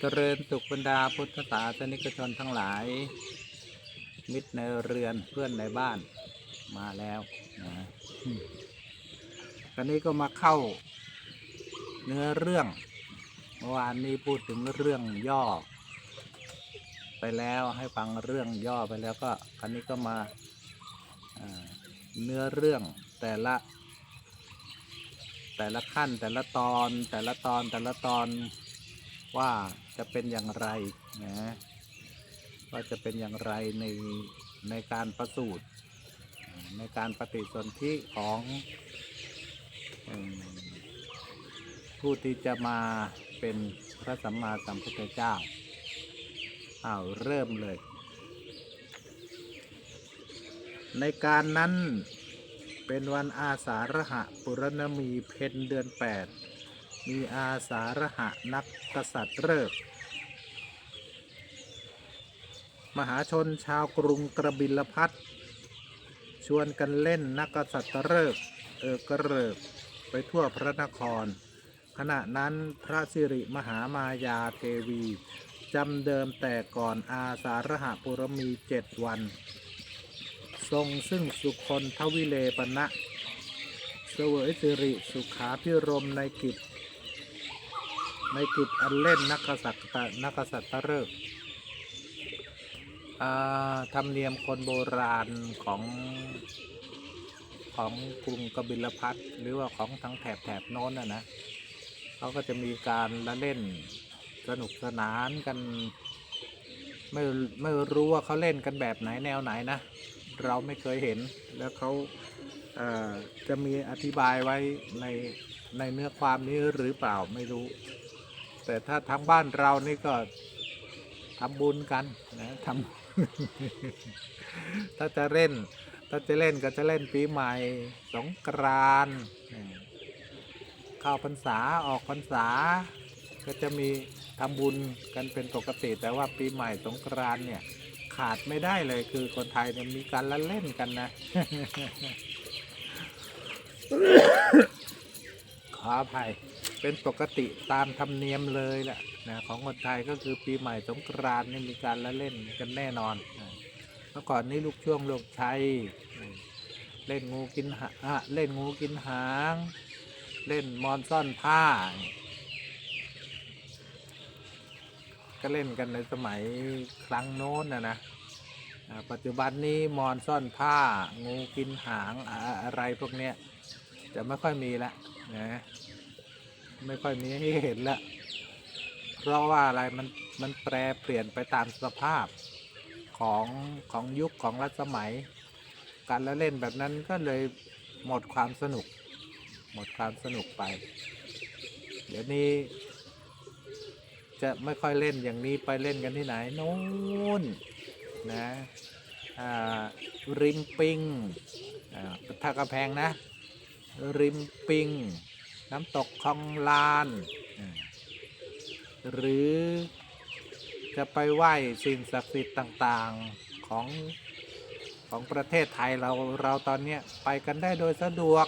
เจริญสุขบรรดาพุทธศาสนิกชนทั้งหลาย มิตรในเรือนเพื่อนในบ้านมาแล้วนะอืมคราวนี้ก็มาเข้า เนื้อเรื่อง เมื่อวานนี้พูดถึงเรื่องย่อ ไปแล้วให้ฟังเรื่องย่อไปแล้วก็คราวนี้ก็มาเนื้อเรื่องแต่ละ แต่ละขั้นแต่ละตอนแต่ละตอนแต่ละตอน ว่าจะเป็นอย่างไรนะว่าจะเป็นอย่างไรในในการประสูติในการปฏิสนธิของผู้ที่จะมาเป็นพระสัมมาสัมพุทธเจ้าอ้าวเริ่มเลย ในการนั้นเป็นวันอาสาฬหะปุรณมีเพนเดือน8 มีอาสาฬหะนักกษัตริย์เลิกษ์มหาชนชาวกรุงกระบิลพัทชวนกันเล่นนักกษัตริย์เลิกษ์เออกระเริกไปทั่วพระนคร ขณะนั้นพระสิริมหามายาเทวีจำเดิมแต่ก่อนอาสาฬหะปุรมีเจ็ดวัน ทรงซึ่งสุคนทวิเลปณะเสวยสิริสุขาพิรมในกิจ ในกิจอันเล่นนักกษัตริย์นักกษัตริย์เริกษ์อ่าธรรมเนียมคนโบราณของของกรุงกบิลพัทหรือว่าของทั้งแถบแถบโน้นนะนะเขาก็จะมีการละเล่นสนุกสนานกัน ไม่ไม่รู้ว่าเขาเล่นกันแบบไหนแนวไหนนะ เราไม่เคยเห็นแล้วเขาเจะมีอธิบายไว้ในในเนื้อความนี้หรือเปล่าไม่รู้ แต่ถ้าทางบ้านเรานี่ก็ทำบุญกันนะทำถ้าจะเล่น ถ้าจะเล่นก็จะเล่นปีใหม่สงกรานต์เข้าพรรษาออกพรรษา ก็จะมีทำบุญกันเป็นปกติ แต่ว่าปีใหม่สงกรานต์เนี่ยขาดไม่ได้เลยคือคนไทยเนี่ยมีการละเล่นกันนะ ขออภัย เป็นปกติตามธรรมเนียมเลยแหละนะของคนไทยก็คือปีใหม่สงกรานต์นี่มีการละเล่นกันแน่นอนนะเมื่อก่อนนี้ลูกช่วงลูกชัยเล่นงูกินหาอะเล่นงูกินหาง เล่นมอนซ่อนผ้า ก็เล่นกันในสมัยครั้งโน้นนะนะปัจจุบันนี้มอนซ่อนผ้า งูกินหางอะอะไรพวกเนี้ยจะไม่ค่อยมีละนะ ไม่ค่อยมีให้เห็นละเพราะว่าอะไรมันมันแปรเปลี่ยนไปตามสภาพของของยุคของรัชสมัย การละเล่นแบบนั้นก็เลยหมดความสนุก หมดความสนุกไป เดี๋ยวนี้ จะไม่ค่อยเล่นอย่างนี้ไปเล่นกันที่ไหนโน้นนะอ่าริมปิงอ่าถ้ากระแพงนะ ริมปิง น้ำตกคลองลาน หรือจะไปไหว้สิ่งศักดิ์สิทธิ์ต่างๆของของประเทศไทยเราเราตอนนี้ไปกันได้โดยสะดวก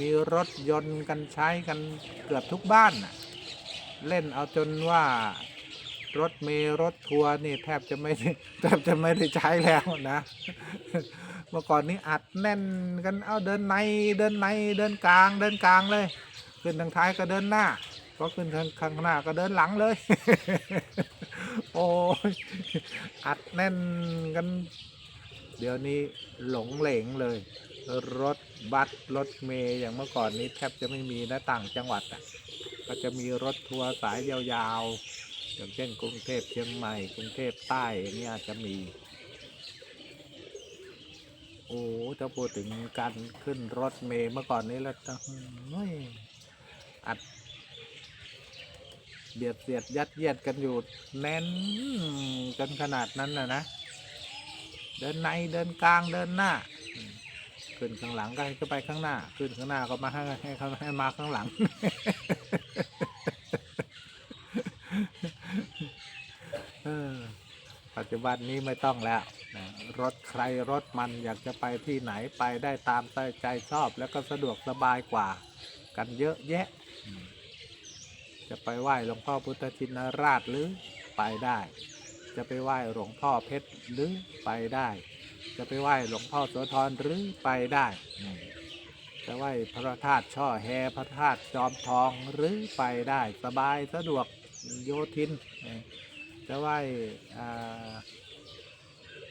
มีรถยนต์กันใช้กันเกือบทุกบ้าน เล่นเอาจนว่า รถเมล์รถทัวร์นี่แทบจะไม่แทบจะไม่ได้ใช้แล้วนะ เมื่อก่อนนี้อัดแน่นกันเอาเดินในเดินในเดินกลางเดินกลางเลย ขึ้นทางท้ายก็เดินหน้าพอขึ้นทางข้างหน้าก็เดินหลังเลย โอ้อัดแน่นกัน เดี๋ยวนี้หลงเหลงเลย รถบัสรถเมย์อย่างเมื่อก่อนนี้แทบจะไม่มีนะต่างจังหวัดอะก็จะมีรถทัวร์สายยาวๆ อย่างเช่นกรุงเทพเชียงใหม่กรุงเทพใต้อย่างนี้อาจจะมี โอ้ถ้าพูดถึงการขึ้นรถเมล์เมื่อก่อนนี้แล้วจะเฮ้ยอัด เบียดเสียดยัดเยียดกันอยู่แน่นกันขนาดนั้นนะนะ เดินในเดินกลางเดินหน้าขึ้นข้างหลังก็ให้ก็ไปข้างหน้า ขึ้นข้างหน้าก็มาให้ให้เขาให้มาข้างหลัง เออปั จจุบันนี้ไม่ต้องแล้วนะรถใครรถมันอยากจะไปที่ไหนไปได้ตามใจชอบ แล้วก็สะดวกสบายกว่า กันเยอะแยะ จะไปไหว้หลวงพ่อพุทธชินราชหรือไปได้ จะไปไหว้หลวงพ่อเพชรหรือไปได้ จะไปไหว้หลวงพ่อโสธรหรือไปได้จะไหว้พระธาตุช่อแฮพระธาตุจอมทองหรือไปได้ สบายสะดวกโยทิน จะไหว้อ่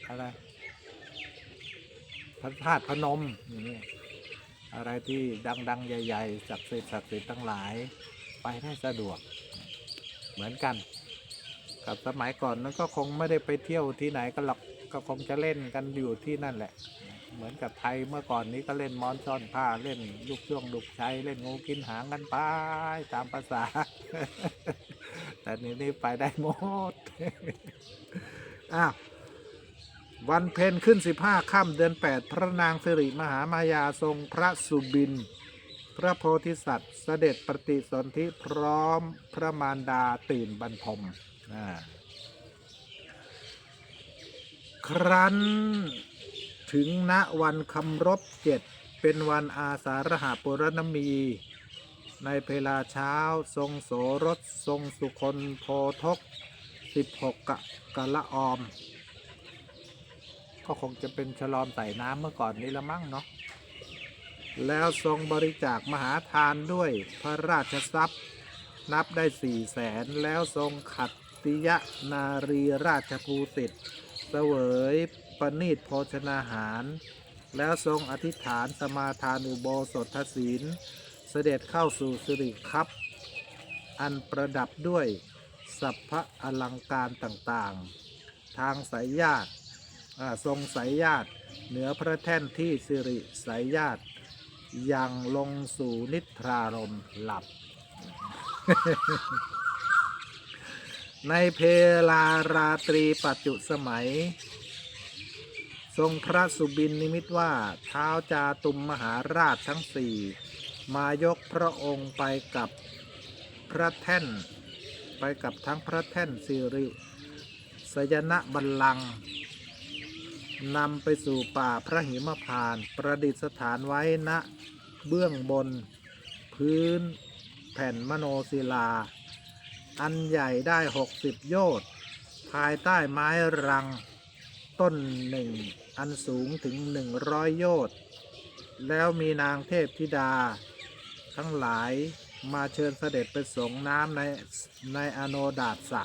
อะไรพระธาตุพนมอย่างนี้อะไรที่ดัง ๆ ใหญ่ ๆศักดิ์สิทธิ์ศักดิ์สิทธิ์ทั้งหลายไปได้สะดวก เหมือนกัน กับสมัยก่อนนั้นก็คงไม่ได้ไปเที่ยวที่ไหนกันหรอกก็คงจะเล่นกันอยู่ที่นั่นแหละ เหมือนกับไทยเมื่อก่อนนี้ก็เล่นมอนซ่อนผ้าเล่นลูกช่วงลูกชัยเล่นงูกินหางกันไปตามภาษา แต่นี้นี่ไปได้หมดอ้าววันเพ็ญขึ้น15ค่ำเดือน8พระนางสิริมหามายาทรงพระสุบิน พระโพธิสัตว์เสด็จปฏิสนธิพร้อมพระมารดาตื่นบรรทมครั้นถึงณวันคำรบเจ็ดเป็นวันอาสาฬหาปุรณมี ในเพลาเช้าทรงโสรสทรงสุคนโพทก 16 กะกะละออม ก็คงจะเป็นฉลอมใส่น้ำเมื่อก่อนนี้ละมั้งเนาะแล้วทรงบริจาคมหาทานด้วยพระราชทรัพย์ นับได้สี่แสนแล้วทรงขัดติยนารีราชภูสิทธิ์เสวยประนีตโภชนาหาร แล้วทรงอธิษฐานสมาทานอุโบสถศีล เสด็จเข้าสู่สิริคัพอันประดับด้วยสัพพะอลังการต่างๆ ทางสายญาติอ่าทรงสายญาติเหนือพระแท่นที่สิริสายญาติยังลงสู่นิทรารมหลับ ในเพลาราตรีปัจจุสมัย ทรงพระสุบินนิมิตว่าเท้าจาตุมมหาราชทั้งสี่ มายกพระองค์ไปกับพระแท่น ไปกับทั้งพระแท่นสิริสยนะบัลลังก์นำไปสู่ป่าพระหิมพานต์ประดิษฐานไว้ณเบื้องบน พื้นแผ่นมโนศิลา อันใหญ่ได้หกสิบโยชน์ภายใต้ไม้รัง ต้นหนึ่ง อันสูงถึงหนึ่งร้อยโยชน์แล้วมีนางเทพธิดา ทั้งหลายมาเชิญเสด็จไปสงน้ำในในอโนดาตสระ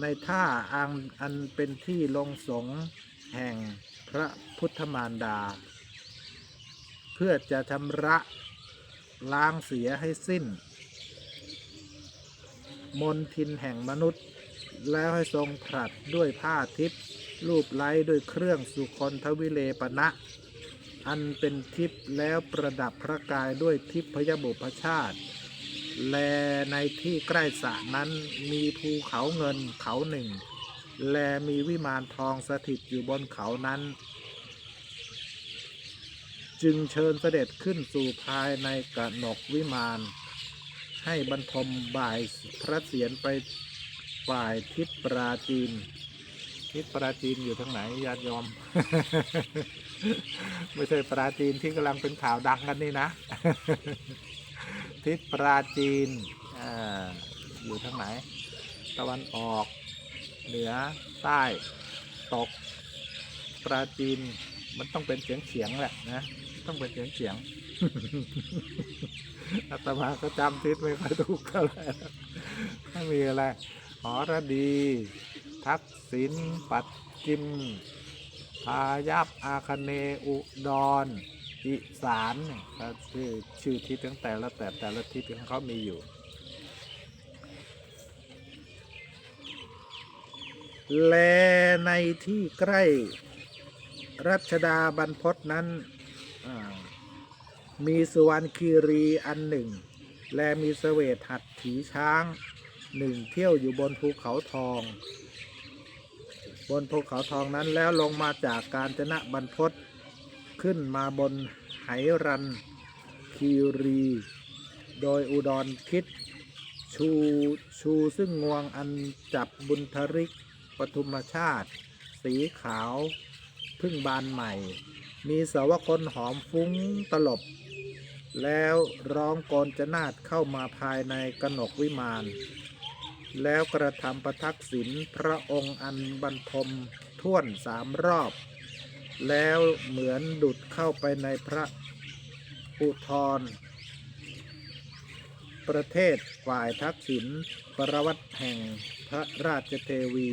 ในท่าอังอันเป็นที่ลงสงแห่งพระพุทธมารดา เพื่อจะชำระล้างเสียให้สิ้น มนทินแห่งมนุษย์ แล้วให้ทรงผลัดด้วยผ้าทิพย์รูปไล้ด้วยเครื่องสุคนทวิเลปณะ อันเป็นทิพย์แล้วประดับพระกายด้วยทิพยบุพชาติ แลในที่ใกล้สระนั้นมีภูเขาเงินเขาหนึ่ง แลมีวิมานทองสถิตอยู่บนเขานั้น จึงเชิญเสด็จขึ้นสู่ภายในกระหนกวิมาน ให้บรรทมบ่ายพระเศียรไปฝ่ายทิศปราจีน ทิศปราจีนอยู่ทางไหนญาติโยม ไม่ใช่ปราจีนที่กำลังเป็นข่าวดังกันนี่นะ ทิศปราจีนออยู่ทางไหน ตะวันออก เหนือใต้ตก ปราจีนมันต้องเป็นเสียงเสียงแหละนะต้องเป็นเสียงเสียงอาตมาก็จำทิศไม่ค่อยถูกเท่าไหร่ไม่มีอะไรหอระดี ทักษิณปัดจิมพายัพอาคเนอุดรอิสานเนี่ยก็ชื่อชื่อทิศตั้งแต่ละแต่แต่ละทิศของเขามีอยู่ แลในที่ใกล้ รัชดาบรรพตนั้น มีสุวรรณคีรีอันหนึ่ง และมีเสวตหัดถีช้างหนึ่งเที่ยวอยู่บนภูเขาทอง บนภูเขาทองนั้นแล้วลงมาจากการจนะบรรพตขึ้นมาบนไหรันคีรี โดยอุดรคิด ชูชูซึ่งงวงอันจับบุญทริกปทุมชาติ สีขาวพึ่งบานใหม่ มีสาวคนหอมฟุ้งตลบ แล้วร้องกรจนาดเข้ามาภายในกนกวิมาน แล้วกระทำประทักษิณพระองค์อันบรรทมท่วนสามรอบ แล้วเหมือนดุดเข้าไปในพระอุทรประเทศฝ่ายทักษิณประวัติแห่งพระราชเทวี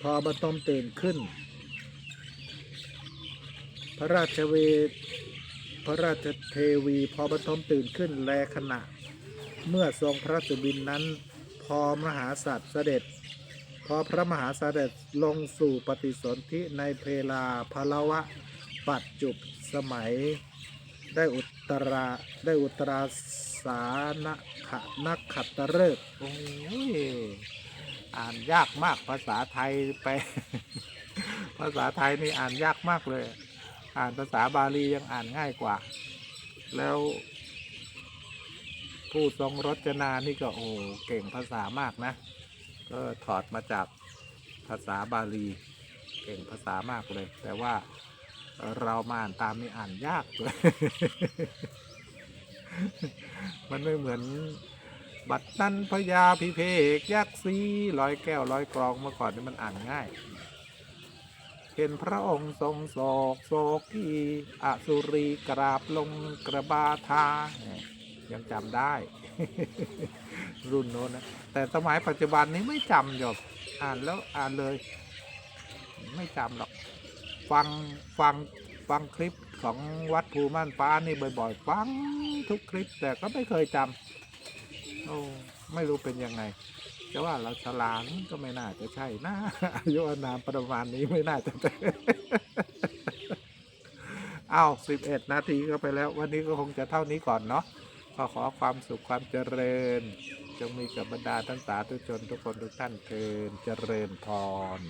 พอบรรทมตื่นขึ้น พระราชเวพระราชเทวีพอบรรทมตื่นขึ้นแลขณะ เมื่อทรงพระสุบินนั้น มหาสัตว์เสด็จ พอพระมหาเสด็จลงสู่ปฏิสนธิในเพลาพลวะ ปัจจุบสมัย ได้อุตราได้อุตราสานขะนักขัตฤกษ์โอ้ยอ่านยากมากภาษาไทยไป ภาษาไทยนี่อ่านยากมากเลย อ่านภาษาบาลียังอ่านง่ายกว่า แล้ว ผู้ทรงรจนานี่ก็โอ้เก่งภาษามากนะ ก็ถอดมาจากภาษาบาลี เก่งภาษามากเลย แต่ว่าเรามาอ่านตามนี่อ่านยากเลย มันไม่เหมือนบัตรนั้นพญาพิเภกยักษ์ซีร้อยแก้วร้อยกรองเมื่อก่อนนี่มันอ่านง่ายเห็นพระองค์ทรงโศกโศกีอสุรีกราบลงกระบาทา ยังจำได้ รุ่นโน้นนะ แต่สมัยปัจจุบันนี้ไม่จำหยบอ่านแล้วอ่านเลย ไม่จำหรอก ฟังฟังฟังคลิปของวัดภูม่านฟ้านี่บ่อยๆ ฟังทุกคลิปแต่ก็ไม่เคยจำโอ้ไม่รู้เป็นยังไงจะว่าเราฉลาดก็ไม่น่าจะใช่นะอายุอนามประมาณนี้ไม่น่าจะใช่เอาสิบเอ็ดนาทีก็ไปแล้ว วันนี้ก็คงจะเท่านี้ก่อนเนาะ ขอขอความสุขความเจริญ จงมีกับบรรดาท่านสาธุชนทุกคนทุกท่านเทินเจริญพร